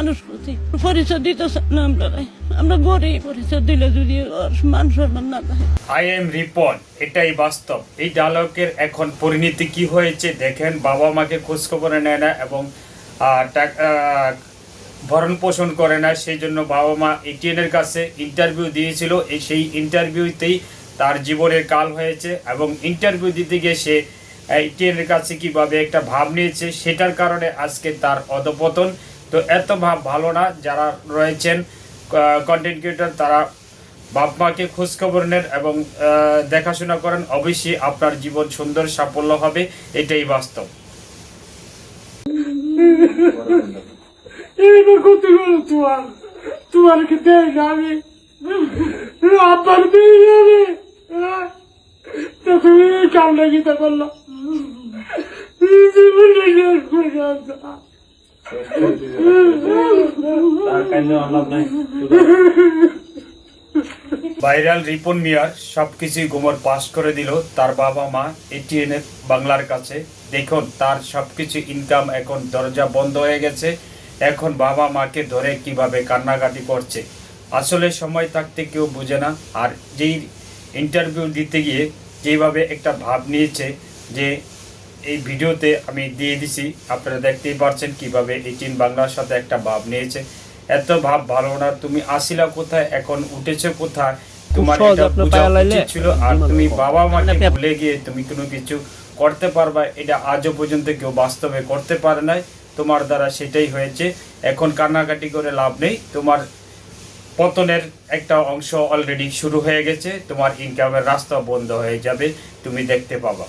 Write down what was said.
মানুষ করছি পরিচয় দিতেছে না আমরা আমরা গরিব, পরিচয় দিলে যদি মান সম্মান না থাকে। আই এম রিপন এটাই বাস্তব। এই ডায়লগের এখন পরিণতি কি হয়েছে দেখেন, বাবা মাকে খোঁজখবরে নেয় না এবং ভরণ পোষণ করে না সেই জন্য বাবা মা এটিএনের কাছে ইন্টারভিউ দিয়েছিল। এই সেই ইন্টারভিউতেই তার জীবনের কাল হয়েছে এবং ইন্টারভিউ দিতে গিয়ে সে এটিএনের কাছে কীভাবে একটা ভাব নিয়েছে, সেটার কারণে আজকে তার অধপতন। তো এত ভাব ভালো না যারা রয়েছেন কন্টেন্ট ক্রিয়েটর তারা বাপ মাকে খোঁজখবর নেন এবং দেখাশোনা করেন। অবশ্যই আপনার জীবন সুন্দর, সাফল্য হবে, এটাই বাস্তব। তোমার? তোমার কি দেখ আমি। আব্বার করে যাচ্ছা ভাইরাল রিপন মিয়ার সবকিছুই গোমর পাস করে দিল, তার বাবা মা এটিএন বাংলার কাছে। দেখুন, তার সবকিছু ইনকাম এখন দরজা বন্ধ হয়ে গেছে। এখন বাবা মাকে ধরে কীভাবে কান্নাকাটি করছে? আসলে সময় থাকতে কেউ বোঝে না। আর যেই ইন্টারভিউ দিতে গিয়ে যেভাবে একটা ভাব নিয়েছে যে এই ভিডিওতে আমি দিয়ে দিছি। আপনারা দেখতেই পারছেন কীভাবে এইটিন বাংলার সাথে একটা ভাব নিয়েছে। এত ভাব ভালো না তুমি আসিলা কোথায় এখন উঠেছে কোথায় তোমার এটা বোঝা উচিত ছিল। আর তুমি বাবা মাকে ভুলে গিয়ে তুমি কোনো কিছু করতে পারবা এটা আজও পর্যন্ত কেউ বাস্তবে করতে পারে নাই। তোমার দ্বারা সেটাই হয়েছে। এখন কান্নাকাটি করে লাভ নেই। তোমার পতনের একটা অংশ অলরেডি শুরু হয়ে গেছে। তোমার ইনকামের রাস্তা বন্ধ হয়ে যাবে। তুমি দেখতে পাবা।